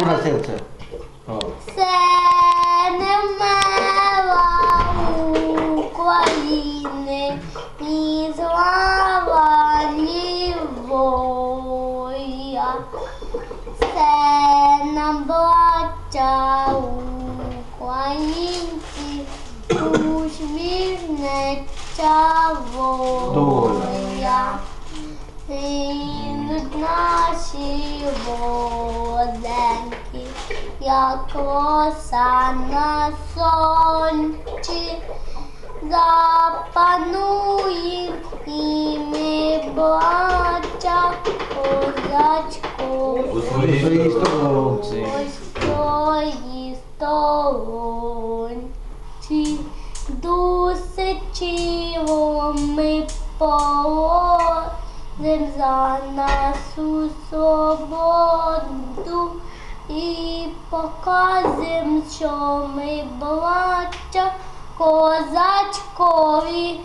Просив це. О. Це не мела України, ні слава, ні воля. Це нам браття українці, усміхнеться воля. Гинуть наші воdenки, як роса на сонці. Запануєм і ми браття козачко. У своїй сторонці, ми положим за нашу свободу і показим, що ми браття козачкові.